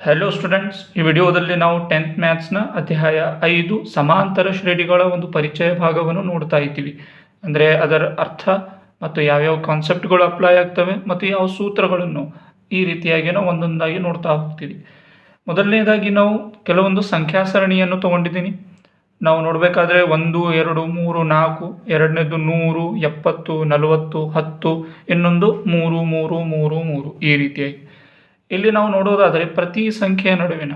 Hello students ಈ ವಿಡಿಯೋದಲ್ಲಿ ನಾವು ಟೆಂತ್ ಮ್ಯಾಥ್ಸ್ನ ಅಧ್ಯಾಯ ಐದು ಸಮಾಂತರ ಶ್ರೇಣಿಗಳ ಒಂದು ಪರಿಚಯ ಭಾಗವನ್ನು ನೋಡ್ತಾ ಇದ್ದೀವಿ. ಅಂದರೆ ಅದರ ಅರ್ಥ ಮತ್ತು ಯಾವ್ಯಾವ ಕಾನ್ಸೆಪ್ಟ್ಗಳು ಅಪ್ಲೈ ಆಗ್ತವೆ ಮತ್ತು ಯಾವ ಸೂತ್ರಗಳನ್ನು ಈ ರೀತಿಯಾಗಿ ನಾವು ಒಂದೊಂದಾಗಿ ನೋಡ್ತಾ ಹೋಗ್ತೀವಿ. ಮೊದಲನೇದಾಗಿ ನಾವು ಕೆಲವೊಂದು ಸಂಖ್ಯಾ ಸರಣಿಯನ್ನು ತಗೊಂಡಿದ್ದೀನಿ. ನಾವು ನೋಡಬೇಕಾದ್ರೆ ಒಂದು, ಎರಡು, ಮೂರು, ನಾಲ್ಕು, ಎರಡನೇದು ನೂರು, ಎಪ್ಪತ್ತು, ನಲವತ್ತು, ಹತ್ತು, ಇನ್ನೊಂದು ಮೂರು ಮೂರು ಮೂರು ಮೂರು ಈ ರೀತಿಯಾಗಿ. ಇಲ್ಲಿ ನಾವು ನೋಡೋದಾದರೆ ಪ್ರತಿ ಸಂಖ್ಯೆಯ ನಡುವಿನ,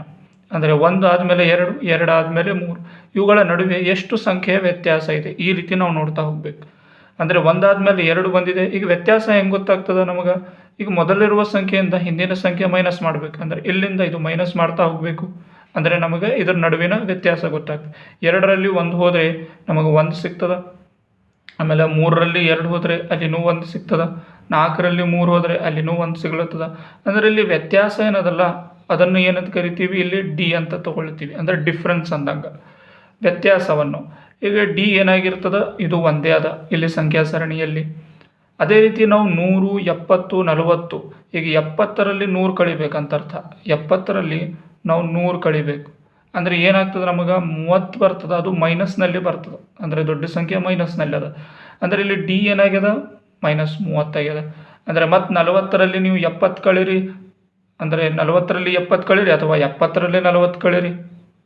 ಅಂದರೆ ಒಂದು ಆದಮೇಲೆ ಎರಡು ಎರಡು ಆದಮೇಲೆ ಮೂರು, ಇವುಗಳ ನಡುವೆ ಎಷ್ಟು ಸಂಖ್ಯೆಯ ವ್ಯತ್ಯಾಸ ಇದೆ ಈ ರೀತಿ ನಾವು ನೋಡ್ತಾ ಹೋಗ್ಬೇಕು. ಅಂದರೆ ಒಂದಾದ್ಮೇಲೆ ಎರಡು ಬಂದಿದೆ, ಈಗ ವ್ಯತ್ಯಾಸ ಹೆಂಗೆ ಗೊತ್ತಾಗ್ತದೆ ನಮಗೆ? ಈಗ ಮೊದಲಿರುವ ಸಂಖ್ಯೆಯಿಂದ ಹಿಂದಿನ ಸಂಖ್ಯೆ ಮೈನಸ್ ಮಾಡಬೇಕು, ಅಂದರೆ ಇಲ್ಲಿಂದ ಇದು ಮೈನಸ್ ಮಾಡ್ತಾ ಹೋಗಬೇಕು. ಅಂದರೆ ನಮಗೆ ಇದರ ನಡುವಿನ ವ್ಯತ್ಯಾಸ ಗೊತ್ತಾಗ್ತದೆ. ಎರಡರಲ್ಲಿ ಒಂದು ಹೋದರೆ ನಮಗೆ ಒಂದು ಸಿಗ್ತದೆ, ಆಮೇಲೆ ಮೂರರಲ್ಲಿ ಎರಡು ಹೋದರೆ ಅಲ್ಲಿನೂ ಒಂದು ಸಿಗ್ತದ. ನಾಲ್ಕರಲ್ಲಿ ಮೂರು ಹೋದರೆ ಅಲ್ಲಿನೂ ಒಂದು ಸಿಗ್ಲತ್ತದ ಅಂದರೆ ಇಲ್ಲಿ ವ್ಯತ್ಯಾಸ ಏನದಲ್ಲ, ಅದನ್ನು ಏನಂತ ಕರಿತೀವಿ? ಇಲ್ಲಿ ಡಿ ಅಂತ ತಗೊಳ್ತೀವಿ. ಅಂದರೆ ಡಿಫ್ರೆನ್ಸ್ ಅಂದಂಗೆ. ವ್ಯತ್ಯಾಸವನ್ನು. ಈಗ ಡಿ ಏನಾಗಿರ್ತದೆ? ಇದು ಒಂದೇ ಅದ ಇಲ್ಲಿ ಸಂಖ್ಯಾ ಸರಣಿಯಲ್ಲಿ ಅದೇ ರೀತಿ ನಾವು ನೂರು, ಎಪ್ಪತ್ತು, ನಲವತ್ತು. ಈಗ ಎಪ್ಪತ್ತರಲ್ಲಿ ನೂರು ಕಳಿಬೇಕಂತ ಅರ್ಥ. ಎಪ್ಪತ್ತರಲ್ಲಿ ನಾವು ನೂರು ಕಳಿಬೇಕು. ಅಂದರೆ ಏನಾಗ್ತದೆ ನಮಗೆ? ಮೂವತ್ತು ಬರ್ತದೆ. ಅದು ಮೈನಸ್ನಲ್ಲಿ ಬರ್ತದೆ. ಅಂದರೆ ದೊಡ್ಡ ಸಂಖ್ಯೆ ಮೈನಸ್ನಲ್ಲಿ ಅದ. ಅಂದರೆ ಇಲ್ಲಿ ಡಿ ಏನಾಗ್ಯದ? ಮೈನಸ್ ಮೂವತ್ತಾಗ್ಯದ ಅಂದರೆ ಮತ್ತು ನಲವತ್ತರಲ್ಲಿ ನೀವು ಎಪ್ಪತ್ತು ಕಳೀರಿ. ಅಂದರೆ ನಲವತ್ತರಲ್ಲಿ ಎಪ್ಪತ್ತು ಕಳೀರಿ ಅಥವಾ ಎಪ್ಪತ್ತರಲ್ಲಿ ನಲವತ್ತು ಕಳೀರಿ.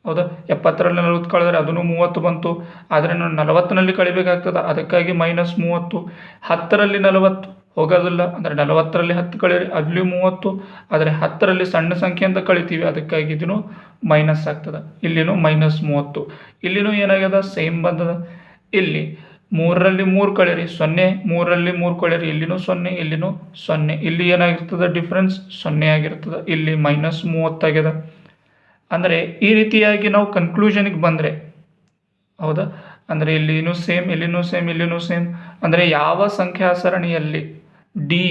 ಹೌದಾ, ಎಪ್ಪತ್ತರಲ್ಲಿ ನಲವತ್ತು ಕಳೆದ್ರೆ ಅದನ್ನು ಮೂವತ್ತು ಬಂತು. ಆದರೆ ನಾವು ನಲವತ್ತರಲ್ಲಿ ಕಳಿಬೇಕಾಗ್ತದೆ. ಅದಕ್ಕಾಗಿ ಮೈನಸ್ ಮೂವತ್ತು. ಹತ್ತರಲ್ಲಿ ನಲವತ್ತು. ಹೋಗೋದಿಲ್ಲ. ಅಂದರೆ ನಲವತ್ತರಲ್ಲಿ ಹತ್ತು ಕಳೀರಿ, ಅಲ್ಲಿ ಮೂವತ್ತು. ಆದರೆ ಹತ್ತರಲ್ಲಿ ಸಣ್ಣ ಸಂಖ್ಯೆ ಅಂತ ಕಳಿತೀವಿ. ಅದಕ್ಕಾಗಿ ಇದನ್ನು ಮೈನಸ್ ಆಗ್ತದೆ. ಇಲ್ಲಿನೂ ಮೈನಸ್ ಮೂವತ್ತು. ಇಲ್ಲಿನೂ ಏನಾಗ್ಯದ? ಸೇಮ್ ಬಂದದ. ಇಲ್ಲಿ ಮೂರರಲ್ಲಿ ಮೂರು ಕಳೆಯಿರಿ. ಸೊನ್ನೆ, ಮೂರರಲ್ಲಿ ಮೂರು ಕಳೆಯಿರಿ. ಇಲ್ಲಿನೂ ಸೊನ್ನೆ ಇಲ್ಲಿನೂ ಸೊನ್ನೆ. ಇಲ್ಲಿ ಏನಾಗಿರ್ತದೆ? ಡಿಫ್ರೆನ್ಸ್ ಸೊನ್ನೆ ಆಗಿರ್ತದೆ. ಇಲ್ಲಿ ಮೈನಸ್ ಮೂವತ್ತಾಗ್ಯದ ಅಂದರೆ ಈ ರೀತಿಯಾಗಿ ನಾವು ಕನ್ಕ್ಲೂಷನಿಗೆ ಬಂದರೆ, ಹೌದಾ? ಅಂದರೆ ಇಲ್ಲಿನೂ ಸೇಮ್ ಇಲ್ಲಿನೂ ಸೇಮ್ ಇಲ್ಲಿನೂ ಸೇಮ್ ಅಂದರೆ ಯಾವ ಸಂಖ್ಯಾ ಸರಣಿಯಲ್ಲಿ ಡಿ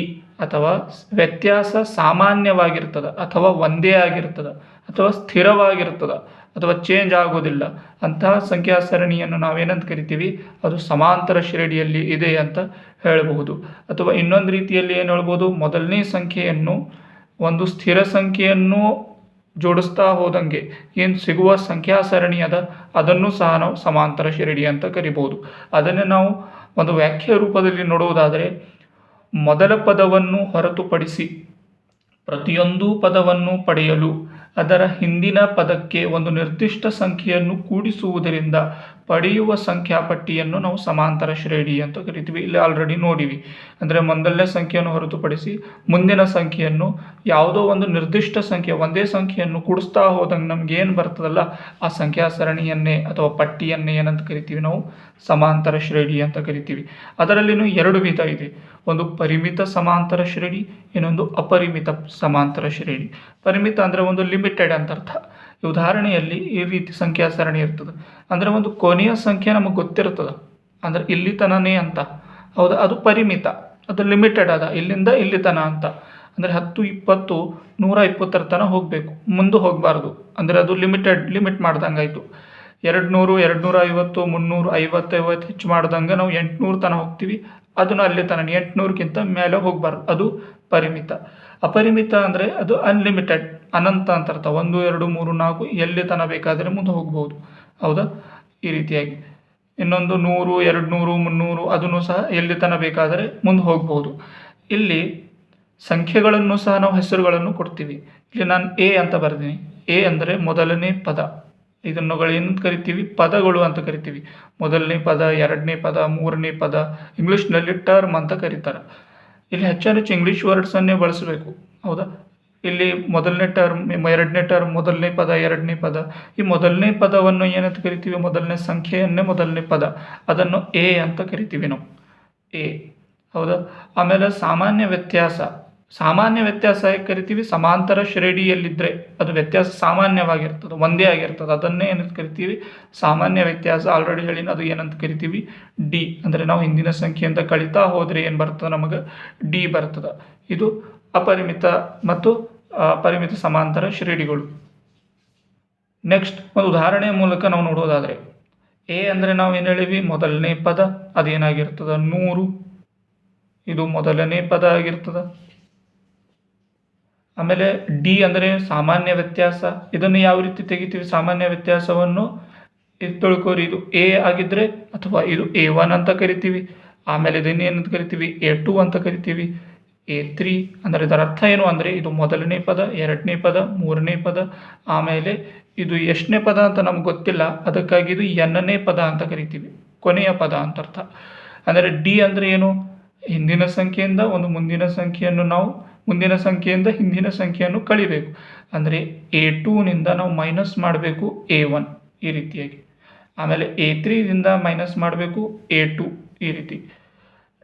ಅಥವಾ ವ್ಯತ್ಯಾಸ ಸಾಮಾನ್ಯವಾಗಿರ್ತದೆ ಅಥವಾ ಒಂದೇ ಆಗಿರ್ತದೆ? ಅಥವಾ ಸ್ಥಿರವಾಗಿರ್ತದೆ ಅಥವಾ ಚೇಂಜ್ ಆಗೋದಿಲ್ಲ ಅಂತಹ ಸಂಖ್ಯಾ ಸರಣಿಯನ್ನು ನಾವೇನಂತ ಕರಿತೀವಿ? ಅದು ಸಮಾಂತರ ಶ್ರೇಣಿಯಲ್ಲಿ ಇದೆ ಅಂತ ಹೇಳಬಹುದು. ಅಥವಾ ಇನ್ನೊಂದು ರೀತಿಯಲ್ಲಿ ಏನು ಹೇಳ್ಬೋದು? ಮೊದಲನೇ ಸಂಖ್ಯೆಯನ್ನು, ಒಂದು ಸ್ಥಿರ ಸಂಖ್ಯೆಯನ್ನು ಜೋಡಿಸ್ತಾ ಹೋದಂಗೆ ಏನು ಸಿಗುವ ಸಂಖ್ಯಾ ಸರಣಿ ಅದ? ಅದನ್ನು ಸಹ ನಾವು ಸಮಾಂತರ ಶ್ರೇಣಿ ಅಂತ ಕರಿಬೋದು ಅದನ್ನು ನಾವು ಒಂದು ವ್ಯಾಖ್ಯೆ ರೂಪದಲ್ಲಿ ನೋಡುವುದಾದರೆ, ಮೊದಲ ಪದವನ್ನು ಹೊರತುಪಡಿಸಿ ಪ್ರತಿಯೊಂದು ಪದವನ್ನು ಪಡೆಯಲು ಅದರ ಹಿಂದಿನ ಪದಕ್ಕೆ ಒಂದು ನಿರ್ದಿಷ್ಟ ಸಂಖ್ಯೆಯನ್ನು ಕೂಡಿಸುವುದರಿಂದ ಪಡೆಯುವ ಸಂಖ್ಯಾ ಪಟ್ಟಿಯನ್ನು ನಾವು ಸಮಾಂತರ ಶ್ರೇಣಿ ಅಂತ ಕರಿತೀವಿ. ಇಲ್ಲಿ ಆಲ್ರೆಡಿ ನೋಡಿವಿ. ಅಂದರೆ ಮೊದಲನೇ ಸಂಖ್ಯೆಯನ್ನು ಹೊರತುಪಡಿಸಿ ಮುಂದಿನ ಸಂಖ್ಯೆಯನ್ನು ಯಾವುದೋ ಒಂದು ನಿರ್ದಿಷ್ಟ ಸಂಖ್ಯೆ, ಒಂದೇ ಸಂಖ್ಯೆಯನ್ನು ಕೂಡಿಸ್ತಾ ಹೋದಂಗೆ ನಮ್ಗೆ ಏನು ಬರ್ತದಲ್ಲ, ಆ ಸಂಖ್ಯಾ ಸರಣಿಯನ್ನೇ ಅಥವಾ ಪಟ್ಟಿಯನ್ನೇ ಏನಂತ ಕರಿತೀವಿ ನಾವು? ಸಮಾಂತರ ಶ್ರೇಣಿ ಅಂತ ಕರಿತೀವಿ. ಅದರಲ್ಲಿನೂ ಎರಡು ವಿಧ ಇದೆ. ಒಂದು ಪರಿಮಿತ ಸಮಾಂತರ ಶ್ರೇಣಿ, ಇನ್ನೊಂದು ಅಪರಿಮಿತ ಸಮಾಂತರ ಶ್ರೇಣಿ. ಪರಿಮಿತ ಅಂದರೆ ಒಂದು ಲಿಮಿಟೆಡ್ ಅಂತ ಅರ್ಥ. ಈ ಉದಾಹರಣೆಯಲ್ಲಿ ಈ ರೀತಿ ಸಂಖ್ಯಾ ಸರಣಿ ಇರ್ತದೆ. ಅಂದರೆ ಒಂದು ಕೊನೆಯ ಸಂಖ್ಯೆ ನಮಗೆ ಗೊತ್ತಿರ್ತದೆ. ಅಂದರೆ ಇಲ್ಲಿ ತನನೇ ಅಂತ. ಹೌದಾ? ಅದು ಪರಿಮಿತ. ಅದು ಲಿಮಿಟೆಡ್ ಅದ. ಇಲ್ಲಿಂದ ಇಲ್ಲಿ ತನ ಅಂತ. ಅಂದರೆ ಹತ್ತು, ಇಪ್ಪತ್ತು, ನೂರ ಇಪ್ಪತ್ತರ ತನಕ ಹೋಗಬೇಕು. ಮುಂದೆ ಹೋಗಬಾರ್ದು. ಅಂದರೆ ಅದು ಲಿಮಿಟೆಡ್ ಲಿಮಿಟ್ ಮಾಡ್ದಂಗೆ ಆಯಿತು ಎರಡು ನೂರು ಎರಡು ನೂರ ಐವತ್ತು ಮುನ್ನೂರು, ಐವತ್ತೈವತ್ತು ಹೆಚ್ಚು ಮಾಡ್ದಂಗೆ ನಾವು ಎಂಟುನೂರು ತನಕ ಹೋಗ್ತೀವಿ. ಅದನ್ನು ಅಲ್ಲಿ ತನಕ ಎಂಟುನೂರಕ್ಕಿಂತ ಮೇಲೆ ಹೋಗಬಾರ್ದು. ಅದು ಪರಿಮಿತ. ಅಪರಿಮಿತ ಅಂದರೆ ಅದು ಅನ್ಲಿಮಿಟೆಡ್ ಅನಂತ ಅಂತ ಅರ್ಥ ಒಂದು, ಎರಡು, ಮೂರು, ನಾಲ್ಕು ಎಲ್ಲಿ ತನಕ ಬೇಕಾದರೆ ಮುಂದೆ ಹೋಗ್ಬೋದು ಹೌದಾ? ಈ ರೀತಿಯಾಗಿ. ಇನ್ನೊಂದು ನೂರು ಎರಡು ನೂರು ಮುನ್ನೂರು ಅದನ್ನು ಸಹ ಎಲ್ಲಿ ತನಕ ಬೇಕಾದರೆ ಮುಂದೆ ಹೋಗ್ಬೋದು ಇಲ್ಲಿ ಸಂಖ್ಯೆಗಳನ್ನು ಸಹ ನಾವು ಹೆಸರುಗಳನ್ನು ಕೊಡ್ತೀವಿ. ಇಲ್ಲಿ ನಾನು ಎ ಅಂತ ಬರ್ತೀನಿ ಎ ಅಂದರೆ ಮೊದಲನೇ ಪದ. ಇದನ್ನು ಏನಂತ ಕರಿತೀವಿ? ಪದಗಳು ಅಂತ ಕರಿತೀವಿ. ಮೊದಲನೇ ಪದ, ಎರಡನೇ ಪದ, ಮೂರನೇ ಪದ, ಇಂಗ್ಲೀಷ್ನಲ್ಲಿ ಟರ್ಮ್ ಅಂತ ಕರೀತಾರೆ. ಇಲ್ಲಿ ಹೆಚ್ಚು ಇಂಗ್ಲೀಷ್ ವರ್ಡ್ಸನ್ನೇ ಬಳಸಬೇಕು. ಹೌದಾ? ಇಲ್ಲಿ ಮೊದಲನೇ ಟರ್ಮ್ ಎರಡನೇ ಟರ್ಮ್ ಮೊದಲನೇ ಪದ, ಎರಡನೇ ಪದ. ಈ ಮೊದಲನೇ ಪದವನ್ನು ಏನಂತ ಕರಿತೀವಿ? ಮೊದಲನೇ ಸಂಖ್ಯೆಯನ್ನೇ ಮೊದಲನೇ ಪದ. ಅದನ್ನು ಎ ಅಂತ ಕರಿತೀವಿ ನಾವು. ಎ. ಹೌದಾ? ಆಮೇಲೆ ಸಾಮಾನ್ಯ ವ್ಯತ್ಯಾಸ. ಸಾಮಾನ್ಯ ವ್ಯತ್ಯಾಸ ಯಾಕೆ ಕರಿತೀವಿ? ಸಮಾಂತರ ಶ್ರೇಣಿಯಲ್ಲಿದ್ದರೆ ಅದು ವ್ಯತ್ಯಾಸ ಸಾಮಾನ್ಯವಾಗಿರ್ತದೆ, ಒಂದೇ ಆಗಿರ್ತದೆ. ಅದನ್ನೇ ಏನಂತ ಕರಿತೀವಿ? ಸಾಮಾನ್ಯ ವ್ಯತ್ಯಾಸ ಆಲ್ರೆಡಿ ಹೇಳಿನ ಅದು ಏನಂತ ಕರಿತೀವಿ? ಡಿ ಅಂದರೆ ನಾವು ಹಿಂದಿನ ಸಂಖ್ಯೆಯಿಂದ ಕಳಿತಾ ಹೋದರೆ ಏನು ಬರ್ತದೆ ನಮಗೆ? ಡಿ ಬರ್ತದೆ. ಇದು ಅಪರಿಮಿತ ಮತ್ತು ಅಪರಿಮಿತ ಸಮಾಂತರ ಶ್ರೇಣಿಗಳು. ನೆಕ್ಸ್ಟ್ ಒಂದು ಉದಾಹರಣೆಯ ಮೂಲಕ ನಾವು ನೋಡೋದಾದರೆ ಎ ಅಂದರೆ ನಾವು ಏನು ಹೇಳಿವಿ? ಮೊದಲನೇ ಪದ ಅದೇನಾಗಿರ್ತದೆ? ನೂರು. ಇದು ಮೊದಲನೇ ಪದ ಆಗಿರ್ತದೆ. ಆಮೇಲೆ ಡಿ ಅಂದರೆ ಸಾಮಾನ್ಯ ವ್ಯತ್ಯಾಸ. ಇದನ್ನು ಯಾವ ರೀತಿ ತೆಗಿತೀವಿ? ಸಾಮಾನ್ಯ ವ್ಯತ್ಯಾಸವನ್ನು ಇದು ತೊಳ್ಕೋರಿ. ಇದು ಎ ಆಗಿದ್ದರೆ ಅಥವಾ ಇದು ಎ ಒನ್ ಅಂತ ಕರಿತೀವಿ. ಆಮೇಲೆ ಇದನ್ನು ಅಂತ ಕರಿತೀವಿ? ಎ ಟು ಅಂತ ಕರಿತೀವಿ. ಎ ತ್ರೀ ಅಂದರೆ ಇದರ ಅರ್ಥ ಏನು ಅಂದರೆ ಇದು ಮೊದಲನೇ ಪದ, ಎರಡನೇ ಪದ, ಮೂರನೇ ಪದ, ಆಮೇಲೆ ಇದು ಎಷ್ಟನೇ ಪದ ಅಂತ ನಮ್ಗೆ ಗೊತ್ತಿಲ್ಲ. ಅದಕ್ಕಾಗಿ ಇದು ಎನ್ನನೇ ಪದ ಅಂತ ಕರಿತೀವಿ. ಕೊನೆಯ ಪದ ಅಂತ ಅರ್ಥ. ಅಂದರೆ ಡಿ ಅಂದರೆ ಏನು? ಹಿಂದಿನ ಸಂಖ್ಯೆಯಿಂದ ಒಂದು ಮುಂದಿನ ಸಂಖ್ಯೆಯನ್ನು ನಾವು ಮುಂದಿನ ಸಂಖ್ಯೆಯಿಂದ ಹಿಂದಿನ ಸಂಖ್ಯೆಯನ್ನು ಕಳಿಬೇಕು. ಅಂದರೆ ಎ ಟೂನಿಂದ ನಾವು ಮೈನಸ್ ಮಾಡಬೇಕು ಎ ಒನ್ ಈ ರೀತಿಯಾಗಿ. ಆಮೇಲೆ ಎ ತ್ರೀದಿಂದ ಮೈನಸ್ ಮಾಡಬೇಕು ಎ ಟು ಈ ರೀತಿ.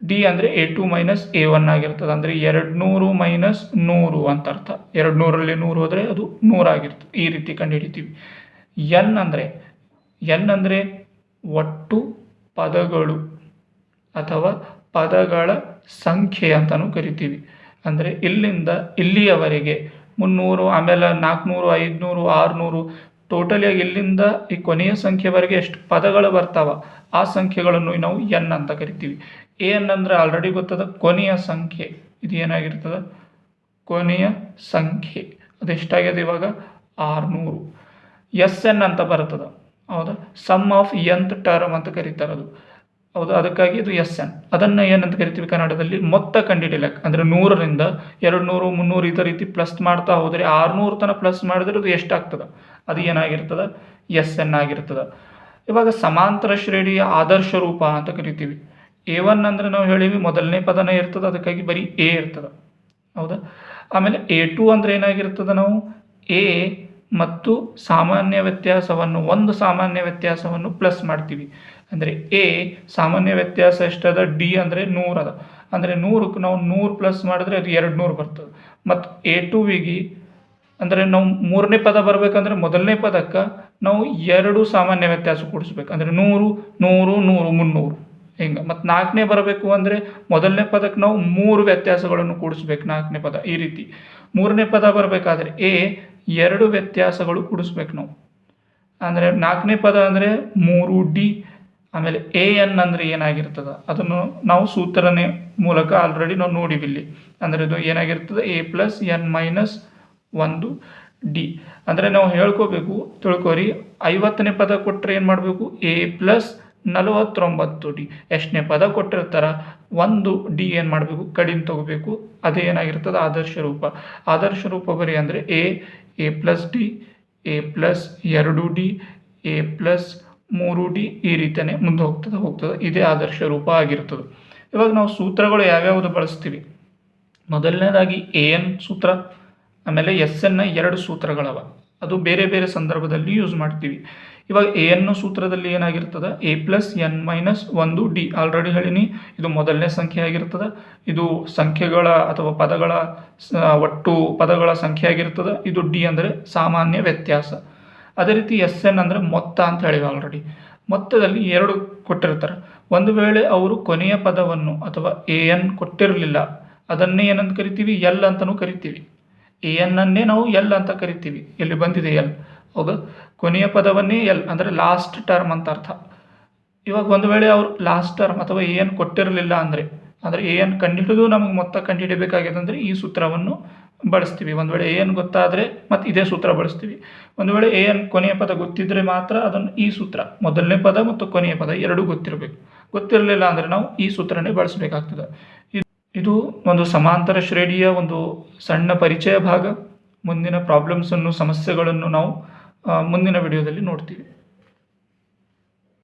ಡಿ ಅಂದರೆ A two minus A one ಆಗಿರ್ತದೆ. ಅಂದರೆ ಎರಡು ನೂರು ಮೈನಸ್ ನೂರು ಅಂತ ಅರ್ಥ. ಎರಡು ನೂರಲ್ಲಿ ನೂರು ಹೋದರೆ ಅದು ನೂರಾಗಿರ್ತದೆ ಈ ರೀತಿ ಕಂಡುಹಿಡಿತೀವಿ. ಎನ್ ಅಂದರೆ ಎನ್ ಅಂದರೆ ಒಟ್ಟು ಪದಗಳು ಅಥವಾ ಪದಗಳ ಸಂಖ್ಯೆ ಅಂತಲೂ ಕರಿತೀವಿ. ಅಂದರೆ ಇಲ್ಲಿಂದ ಇಲ್ಲಿಯವರೆಗೆ ಮುನ್ನೂರು, ಆಮೇಲೆ ನಾಲ್ಕುನೂರು ಐದುನೂರು, ಆರುನೂರು ಟೋಟಲಿಯಾಗಿ ಇಲ್ಲಿಂದ ಈ ಕೊನೆಯ ಸಂಖ್ಯೆವರೆಗೆ ಎಷ್ಟು ಪದಗಳು ಬರ್ತಾವ, ಆ ಸಂಖ್ಯೆಗಳನ್ನು ನಾವು ಎನ್ ಅಂತ ಕರಿತೀವಿ. ಎನ್ ಅಂದರೆ ಆಲ್ರೆಡಿ ಗೊತ್ತದ, ಕೊನೆಯ ಸಂಖ್ಯೆ. ಇದು ಏನಾಗಿರ್ತದೆ? ಕೊನೆಯ ಸಂಖ್ಯೆ. ಅದೆಷ್ಟಾಗ್ಯದ ಇವಾಗ? ಆರುನೂರು. ಎಸ್ ಎನ್ ಅಂತ ಬರ್ತದೆ. ಹೌದಾ? ಸಮ್ ಆಫ್ ಎಂತ್ ಟರ್ಮ್ ಅಂತ ಕರೀತಾರೆ ಅದು ಹೌದು, ಅದಕ್ಕಾಗಿ ಇದು ಎಸ್ ಎನ್. ಅದನ್ನು ಏನಂತ ಕರಿತೀವಿ ಕನ್ನಡದಲ್ಲಿ? ಮೊತ್ತ ಕಂಡುಹಿಡಿಯಲಕ್ಕೆ ಅಂದರೆ ನೂರರಿಂದ ಎರಡು ನೂರು ಮುನ್ನೂರು ಇದೇ ರೀತಿ ಪ್ಲಸ್ ಮಾಡ್ತಾ ಹೋದರೆ ಆರುನೂರು ತನಕ ಪ್ಲಸ್ ಮಾಡಿದ್ರೆ ಅದು ಎಷ್ಟಾಗ್ತದೆ? ಅದು ಏನಾಗಿರ್ತದೆ? ಎಸ್ ಎನ್ ಆಗಿರ್ತದೆ. ಇವಾಗ ಸಮಾಂತರ ಶ್ರೇಣಿಯ ಆದರ್ಶ ರೂಪ ಅಂತ ಕರಿತೀವಿ. ಎ ಒನ್ ಅಂದರೆ ನಾವು ಹೇಳಿವಿ ಮೊದಲನೇ ಪದನೇ ಇರ್ತದೆ, ಅದಕ್ಕಾಗಿ ಬರೀ ಎ ಇರ್ತದೆ. ಹೌದಾ? ಆಮೇಲೆ ಎ ಟು ಅಂದರೆ ಏನಾಗಿರ್ತದೆ ನಾವು? ಎ ಮತ್ತು ಸಾಮಾನ್ಯ ವ್ಯತ್ಯಾಸವನ್ನು ಒಂದು ಸಾಮಾನ್ಯ ವ್ಯತ್ಯಾಸವನ್ನು ಪ್ಲಸ್ ಮಾಡ್ತೀವಿ. ಅಂದರೆ ಎ ಸಾಮಾನ್ಯ ವ್ಯತ್ಯಾಸ ಎಷ್ಟದ? ಡಿ ಅಂದರೆ ನೂರದ. ಅದ ಅಂದರೆ ನೂರಕ್ಕೆ ನಾವು ನೂರು ಪ್ಲಸ್ ಮಾಡಿದ್ರೆ ಅದು ಎರಡು ನೂರು ಬರ್ತದೆ ಮತ್ತು ಎ ಟುವಿಗೆ ಅಂದರೆ ನಾವು ಮೂರನೇ ಪದ ಬರಬೇಕಂದ್ರೆ ಮೊದಲನೇ ಪದಕ್ಕೆ ನಾವು ಎರಡು ಸಾಮಾನ್ಯ ವ್ಯತ್ಯಾಸ ಕೂಡಿಸ್ಬೇಕು. ಅಂದರೆ ನೂರು ನೂರು ನೂರು, ಮುನ್ನೂರು. ಹಿಂಗೆ? ಮತ್ತು ನಾಲ್ಕನೇ ಬರಬೇಕು ಅಂದರೆ ಮೊದಲನೇ ಪದಕ್ಕೆ ನಾವು ಮೂರು ವ್ಯತ್ಯಾಸಗಳನ್ನು ಕೂಡಿಸ್ಬೇಕು ನಾಲ್ಕನೇ ಪದ ಈ ರೀತಿ. ಮೂರನೇ ಪದ ಬರಬೇಕಾದ್ರೆ ಎ ಎರಡು ವ್ಯತ್ಯಾಸಗಳು ಕೂಡಿಸ್ಬೇಕು ನಾವು. ಅಂದರೆ ನಾಲ್ಕನೇ ಪದ ಅಂದರೆ ಮೂರು ಡಿ ಆಮೇಲೆ ಎ ಎನ್ ಅಂದರೆ ಏನಾಗಿರ್ತದೆ? ಅದನ್ನು ನಾವು ಸೂತ್ರನೇ ಮೂಲಕ ಆಲ್ರೆಡಿ ನಾವು ನೋಡಿವಿ ಇಲ್ಲಿ. ಅಂದರೆ ಇದು ಏನಾಗಿರ್ತದೆ? ಎ ಪ್ಲಸ್ ಎನ್ ಮೈನಸ್ ಒಂದು ಡಿ ಅಂದರೆ ನಾವು ಹೇಳ್ಕೋಬೇಕು, ತಿಳ್ಕೊರಿ, ಐವತ್ತನೇ ಪದ ಕೊಟ್ಟರೆ ಏನು ಮಾಡಬೇಕು? ಎ ಪ್ಲಸ್ ನಲವತ್ತೊಂಬತ್ತು ಡಿ, ಎಷ್ಟನೇ ಪದ ಕೊಟ್ಟಿರ್ತಾರ, ಒಂದು ಡಿ ಏನು ಮಾಡಬೇಕು? ಕಡಿಮೆ ತಗೋಬೇಕು. ಅದೇ ಏನಾಗಿರ್ತದೆ? ಆದರ್ಶ ರೂಪ. ಆದರ್ಶ ರೂಪ ಬರೀ ಅಂದರೆ A A plus D, A plus ಎರಡು ಡಿ, ಎ ಪ್ಲಸ್ ಮೂರು ಡಿ ಈ ರೀತಿಯೇ ಮುಂದೆ ಹೋಗ್ತದೆ ಹೋಗ್ತದೆ. ಇದೇ ಆದರ್ಶ ರೂಪ ಆಗಿರ್ತದೆ. ಇವಾಗ ನಾವು ಸೂತ್ರಗಳು ಯಾವ್ಯಾವುದು ಬಳಸ್ತೀವಿ? ಮೊದಲನೇದಾಗಿ ಎ ಎನ್ ಸೂತ್ರ, ಆಮೇಲೆ ಎಸ್ ಎನ್ನ ಎರಡು ಸೂತ್ರಗಳವ. ಅದು ಬೇರೆ ಬೇರೆ ಸಂದರ್ಭದಲ್ಲಿ ಯೂಸ್ ಮಾಡ್ತೀವಿ. ಇವಾಗ ಎ ಎನ್ ಸೂತ್ರದಲ್ಲಿ ಏನಾಗಿರ್ತದೆ? ಎ ಪ್ಲಸ್ ಎನ್ ಮೈನಸ್ ಒಂದು ಡಿ ಆಲ್ರೆಡಿ ಹೇಳಿನಿ, ಇದು ಮೊದಲನೇ ಸಂಖ್ಯೆ ಆಗಿರ್ತದೆ. ಇದು ಸಂಖ್ಯೆಗಳ ಅಥವಾ ಪದಗಳ ಒಟ್ಟು ಪದಗಳ ಸಂಖ್ಯೆ ಆಗಿರ್ತದೆ. ಇದು ಡಿ ಅಂದರೆ ಸಾಮಾನ್ಯ ವ್ಯತ್ಯಾಸ. ಅದೇ ರೀತಿ ಎಸ್ ಎನ್ ಅಂದರೆ ಮೊತ್ತ ಅಂತ ಹೇಳಿವೆ ಆಲ್ರೆಡಿ ಮೊತ್ತದಲ್ಲಿ ಎರಡು ಕೊಟ್ಟಿರ್ತಾರೆ. ಒಂದು ವೇಳೆ ಅವರು ಕೊನೆಯ ಪದವನ್ನು ಅಥವಾ ಎ ಎನ್ ಕೊಟ್ಟಿರಲಿಲ್ಲ, ಅದನ್ನೇ ಏನಂತ ಕರಿತೀವಿ? ಎಲ್ ಅಂತಲೂ ಕರಿತೀವಿ. ಎ ಎನ್ ಅನ್ನೇ ನಾವು ಎಲ್ ಅಂತ ಕರಿತೀವಿ. ಇಲ್ಲಿ ಬಂದಿದೆ ಎಲ್ ಹೌದಾ? ಕೊನೆಯ ಪದವನ್ನೇ ಎಲ್, ಅಂದರೆ ಲಾಸ್ಟ್ ಟರ್ಮ್ ಅಂತ ಅರ್ಥ. ಇವಾಗ ಒಂದು ವೇಳೆ ಅವರು ಲಾಸ್ಟ್ ಟರ್ಮ್ ಅಥವಾ ಎನ್ ಕೊಟ್ಟಿರಲಿಲ್ಲ ಅಂದರೆ ಅಂದರೆ ಎನ್ ಕಂಡುಹಿಡಿದು ನಮಗೆ ಮೊತ್ತ ಕಂಡುಹಿಡಬೇಕಾಗಿದೆ ಅಂದರೆ ಈ ಸೂತ್ರವನ್ನು ಬಳಸ್ತೀವಿ. ಒಂದು ವೇಳೆ ಏನು ಗೊತ್ತಾದರೆ ಮತ್ತು ಇದೇ ಸೂತ್ರ ಬಳಸ್ತೀವಿ. ಒಂದು ವೇಳೆ ಎನ್ ಕೊನೆಯ ಪದ ಗೊತ್ತಿದ್ದರೆ ಮಾತ್ರ ಅದನ್ನು ಈ ಸೂತ್ರ, ಮೊದಲನೇ ಪದ ಮತ್ತು ಕೊನೆಯ ಪದ ಎರಡೂ ಗೊತ್ತಿರಬೇಕು. ಗೊತ್ತಿರಲಿಲ್ಲ ಅಂದರೆ ನಾವು ಈ ಸೂತ್ರನೇ ಬಳಸಬೇಕಾಗ್ತದೆ. ಇದು- ಒಂದು ಸಮಾಂತರ ಶ್ರೇಣಿಯ ಒಂದು ಸಣ್ಣ ಪರಿಚಯ ಭಾಗ. ಮುಂದಿನ ಪ್ರಾಬ್ಲಮ್ಸನ್ನು ಸಮಸ್ಯೆಗಳನ್ನು ನಾವು ಮುಂದಿನ ವಿಡಿಯೋದಲ್ಲಿ ನೋಡ್ತೀವಿ.